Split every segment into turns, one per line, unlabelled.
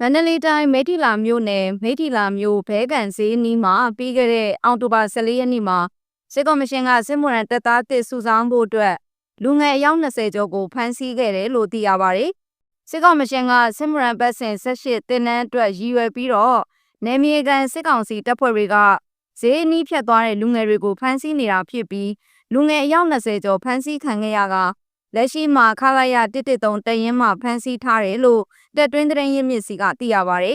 မန္တလေးတိုင်းမိထီလာမြို့နယ်မိထီလာမြို့ဘဲကန်ဈေးနီးမှာပြီးခဲ့တဲ့အောက်တိုဘာ14ရက်နေ့မှာစစ်ကော်မရှင်ကစစ်မှုရန်တပ်သားတစ်စုဆောင်းဖို့အတွက်လူငယ်အယောက်20ကျော်ကိုဖမ်းဆီးခဲ့တယ်လို့သိရပါတယ်။စစ်ကော်မရှင်ကစစ်မှုရန်ပတ်စဉ်18တင်နန်းအတွက်ရည်ရွယ်ပြီးတော့နယ်မြေကန်စစ်ကောင်စီတပ်ဖွဲ့တွေကဈေးနီးဖြတ်သွားတဲ့လူငယ်တွေကိုဖမ်းဆီးနေတာဖြစ်ပြီးလူငယ်အယောက်20ကျော်ဖမ်းဆီးခံခဲ့ရက လက်ရှိမှာခလာရ113တရင်မှဖမ်းဆီးထားတယ်လို့တက်တွင်းသတင်းရင်းမြစ်စီကသိရပါဗျ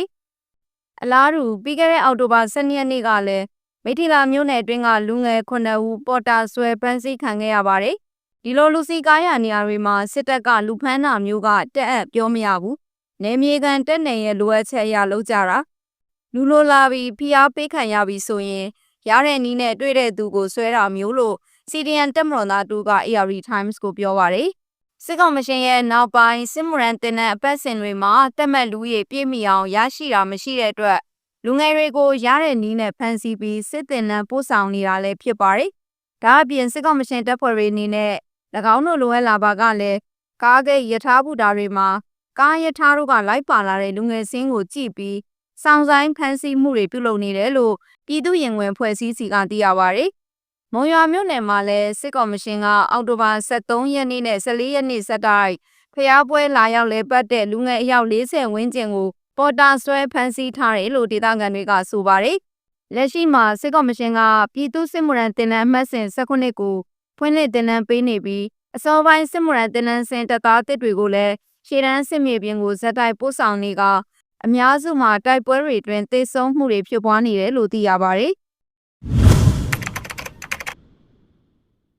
။အလားတူပြီးခဲ့တဲ့အောက်တိုဘာ12ရက်နေ့ကလည်းမိထီလာမြို့နယ်အတွင်းကလူငယ်9ဦးပေါ်တာဆွဲဖမ်းဆီးခံခဲ့ရပါတယ်။ဒီလိုလူစီကားရနေရာတွေမှာစစ်တပ်ကလူဖမ်းတာမျိုးကတက်အပ်ပြောမရဘူး။နေမြေကန်တက်နေရဲ့လိုအပ်ချက်အရလောက်ကြတာ။လူလိုလာပြီးဖိအားပေးခံရပြီးဆိုရင်ရတဲ့နီးနဲ့တွေ့တဲ့သူကိုဆွဲတာမျိုးလို့ CDN တက်မတော်သားတူက ARD Times ကိုပြောပါတယ်။စစ်ကောင်မရှင်ရဲ့နောက်ပိုင်းစစ်မှုရန်တင်တဲ့အပတ်စဉ်တွေမှာတက်မှတ်လူရည်ပြည့်မီအောင်ရရှိတာမရှိတဲ့အတွက်လူငယ်တွေကိုရတဲ့နီးနဲ့ဖမ်းဆီးပြီးစစ်တင်နှံပို့ဆောင်နေတာလည်းဖြစ်ပါတယ်။ဒါအပြင်စစ်ကောင်မရှင်တပ်ဖွဲ့တွေအနေနဲ့၎င်းတို့လိုအပ်လာပါကလည်းကားကိတ်ယထာဘူတာတွေမှာကားယထာတို့ကလိုက်ပါလာတဲ့လူငယ်စင်းကိုကြည့်ပြီးစောင့်ဆိုင်ဖမ်းဆီးမှုတွေပြုလုပ်နေတယ်လို့ပြည်သူ့ရင်ဝင်ဖွဲ့စည်းစီကသိရပါတယ်။ မုံရွာမြို့နယ်မှာလည်းစစ်ကော်မရှင်ကအောက်တိုဘာ23ရက်နေ့နဲ့14ရက်နေ့ဆက်တိုက်ဖျားပွဲလာရောက်လဲပတ်တဲ့လူငယ်အယောက်40ဝန်းကျင်ကိုပေါ်တာဆွဲဖမ်းဆီးထားတယ်လို့ဒေသခံတွေကဆိုပါတယ်။လက်ရှိမှာစစ်ကော်မရှင်ကပြည်သူစစ်မှုရန်တင်နန်းအမှတ်စဉ်19ကိုဖွင့်လှစ်တင်နန်းပေးနေပြီးအစောပိုင်းစစ်မှုရန်တင်နန်းစင်တပ်သားတစ်တွေကိုလည်းရှေ့တန်းစစ်မြေပြင်ကိုဇက်တိုက်ပို့ဆောင်နေကအများစုမှာတိုက်ပွဲတွေတွင်သေဆုံးမှုတွေဖြစ်ပွားနေတယ်လို့သိရပါတယ်